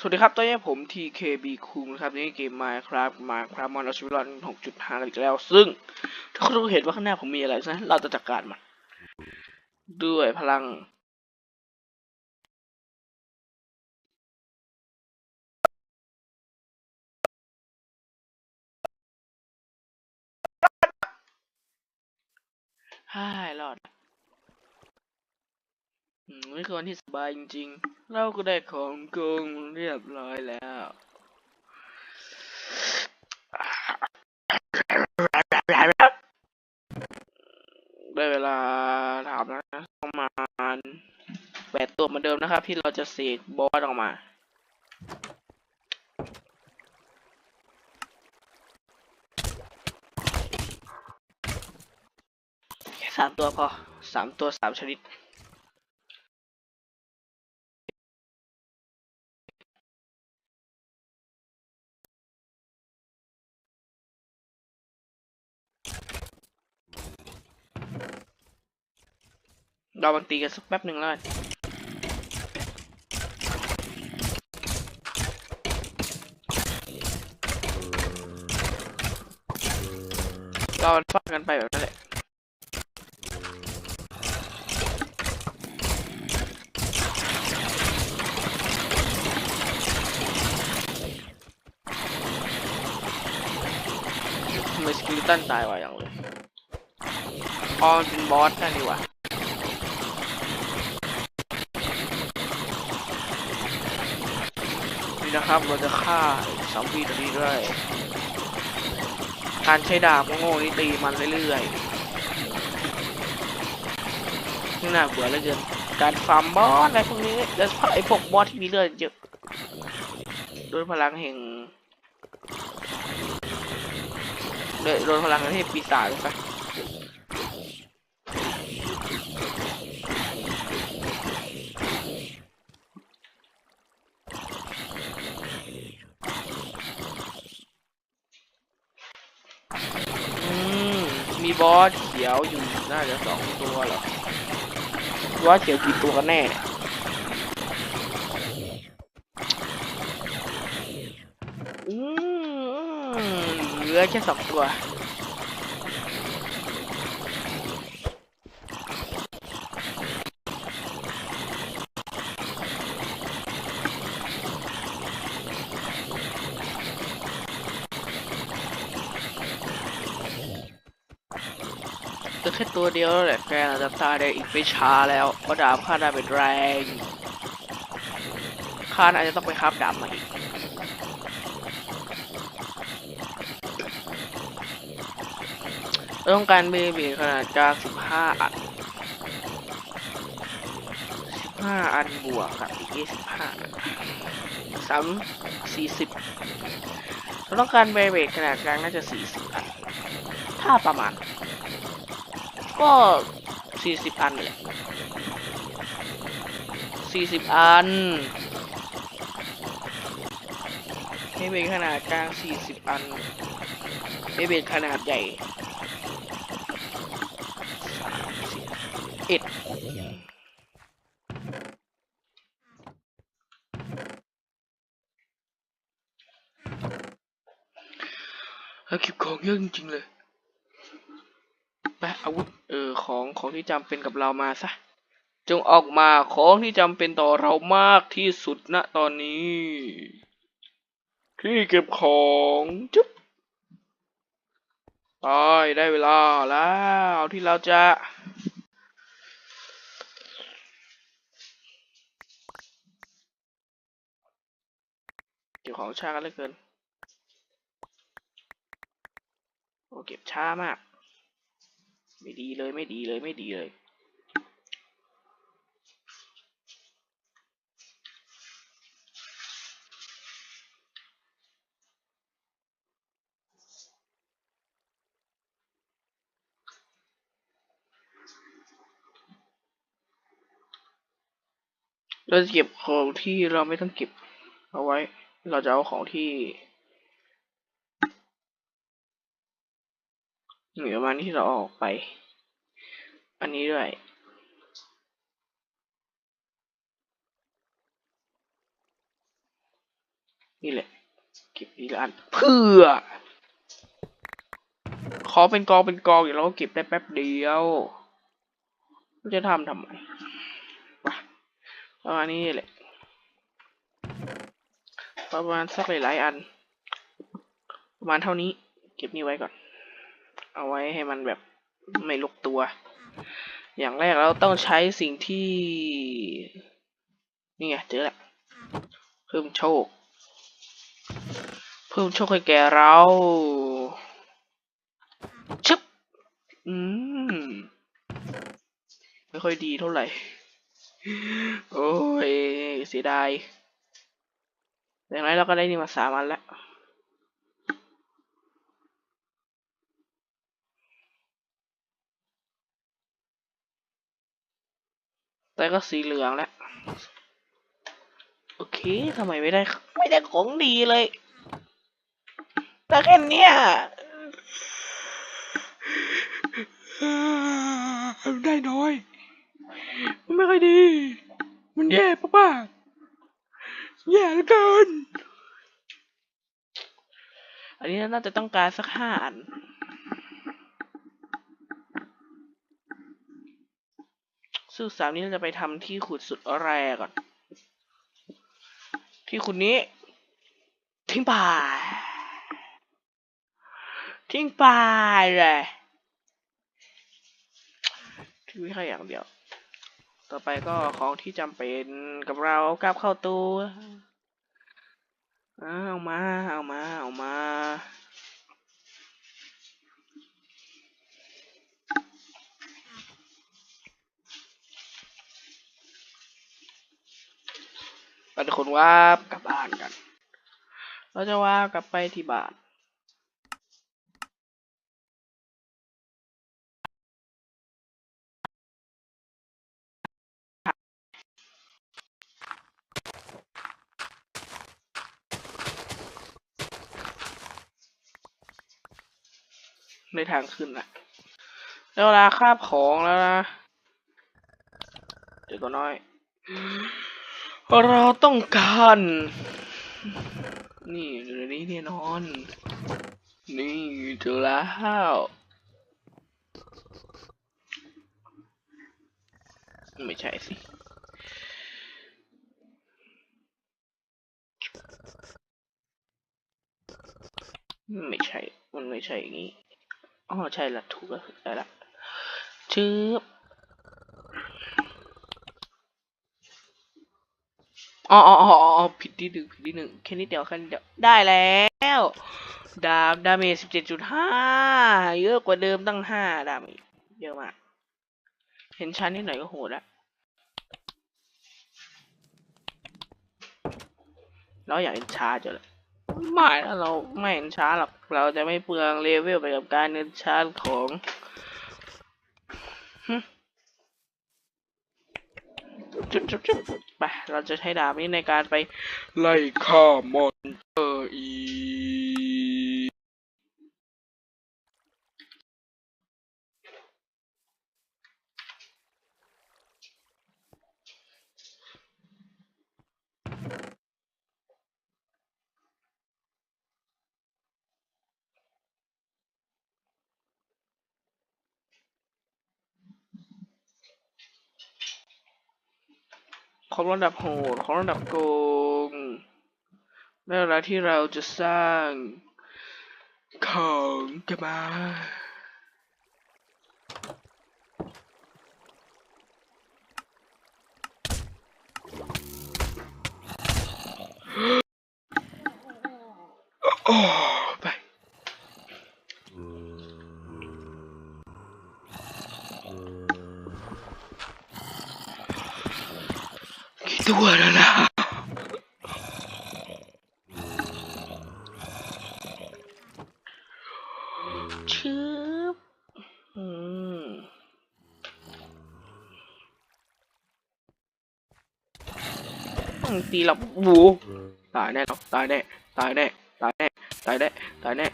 สวัสดีครับ ตอนนี้ผม TKB คุงนะครับ นี่เกม Minecraft Minecraft มอนชีวิตรอด6.5 อีกแล้ว ซึ่ง ถ้าคุณรู้เห็นว่าข้างหน้าผมมีอะไรนะ เราจะจัดการมัน ด้วยพลังฮ่ายรอด นี่คือวันที่สบายจริงๆ เราก็ได้ของกงเรียบร้อยแล้ว ได้เวลาถามแล้วนะประมาณแปดตัวเหมือนเดิมนะครับ ที่เราจะเสกบอสออกมาสามตัวพอสามตัวสามชนิด เราบันตีกันสักแป๊บหนึ่งแล้วกันเราฟาดกันไปแบบนั้นแหละทำไมสกิลตันตายไวอย่างเลยพอมันเป็นบอสนั่นดีกว่า นะครับ เราจะฆ่าสองพีตัวนี้ด้วยการใช้ดาบโง่ๆนี่ตีมันเรื่อยๆนี่น่าเบื่อเหลือเกินการฟาร์มบอสอะไรพวกนี้โดยเฉพาะไอ้พวกบอสที่มีเลือดเยอะด้วยพลังแห่งด้วยโดยพลังแห่งเทพปีศาจไปอืมมี บอสเขียวอยู่น่าจะสองตัวหรอว่าเขียวกี่ตัวกันแน่อืมเหลือแค่สองตัว ลือแค่ตัวเดียวแล้วแหละแกอาจะตายได้อีกไม่ช้าแล้วเพราะดาบข้าได้เป็นแรงข้าอาจจะต้องไปคาบดาบมาต้องการเบบีขนาดกลางสิบห้าอันสิบห้าอันบวกกับอีกยี่สิบห้าสามสี่สิบเราต้องการเบบีขนาดกลางน่าจะสี่สิบอันถ้าประมาณ ก็สี่สิบอันเลยสี่สิบอันเบบีขนาดกลางสี่สิบอันเบบีขนาดใหญ่เอ็ดแล้วเก็บของเยอะจริงๆเลย ไปอาวุธเออของของที่จำเป็นกับเรามาซะจงออกมาของที่จำเป็นต่อเรามากที่สุดณตอนนี้ที่เก็บของจุ๊บไปได้เวลาแล้วที่เราจะเก็บของช้ากันเหลือเกิน โอ้เก็บช้ามาก ไม่ดีเลยไม่ดีเลยไม่ดีเลย เราจะเก็บของที่เราไม่ต้องเก็บเอาไว้ เราจะเอาของที่ เหนือมาที่เราออกไป อันนี้ด้วย นี่แหละ เก็บทีละอันเพื่อ ขอเป็นกองเป็นกองเดี๋ยวเราก็เก็บได้แป๊บเดียวจะทำทำไมประมาณนี้แหละ ประมาณสักหลายๆอัน ประมาณเท่านี้ เก็บนี่ไว้ก่อน เอาไว้ให้มันแบบไม่ลกตัว อย่างแรกเราต้องใช้สิ่งที่ นี่ไงเจอแล้วเพิ่มโชค เพิ่มโชคให้แกเราชึบอืม ไม่ค่อยดีเท่าไหร่ โอ้ยเสียดายอย่างไรเราก็ได้นี่มาสามอันแล้ว แต่ก็สีเหลืองแล้ว โอเคทำไมไม่ได้ ไม่ได้ของดีเลยแต่แค่เนี้ยได้น้อย มันไม่ค่อยดี มันแย่ป้าๆแย่เหลือเกิน อันนี้น่าจะต้องการสักห้าอัน ซึ่งสามนี้เราจะไปทำที่ขุดสุดแรกก่อน ที่ขุดนี้ ทิ้งไป ทิ้งไปเลยทิ้งไว้แค่อย่างเดียว ต่อไปก็ของที่จำเป็นกับเรากลับเข้าตัวเอามา เอามา เอามา เราจะคนว่ากลับบ้านกัน เราจะว่ากลับไปที่บ้านในทางขึ้นนะแล้วเวลาคาบของแล้วนะ เดี๋ยวตัวน้อย เราต้องการ นี่เดี๋ยวนี้แน่นอน นี่เจอแล้วไม่ใช่สิไม่ใช่ มันไม่ใช่อย่างนี้ อ๋อ ใช่ละถูกแล้วได้ละชืบอ๋ ออ๋ออ๋ออ๋อผิดที่หนึ่งผิดที่หนึ่งแค่นิดเดียวแค่นิดเดียวได้แล้วดาบดาเมจสิบเจ็ดจุดห้าเยอะกว่าเดิมตั้งห้าดาเมจเยอะมาก เห็นชั้นนิดหน่อยก็โหดละเราอยากเห็นชาร์จอยู่เลยไม่ถ้าเราไม่เห็นชาร์หรอกเราจะไม่เปลืองเลเวลไปกับการเดินชาร์ของ จุดจุดจุดไปเราจะใช้ดาบนี้ในการไปไล่ฆ่ามอนเตอร์อีก ของระดับโหดของระดับโกงในเวลาที่เราจะสร้าง ของกันมาโอ้ไป กี่ ตัวแล้วนะชืบอืมต้องตีเราบูตายแน่หรอตายแน่ ตายแน่ ตายแน่ ตายแน่ ตายแน่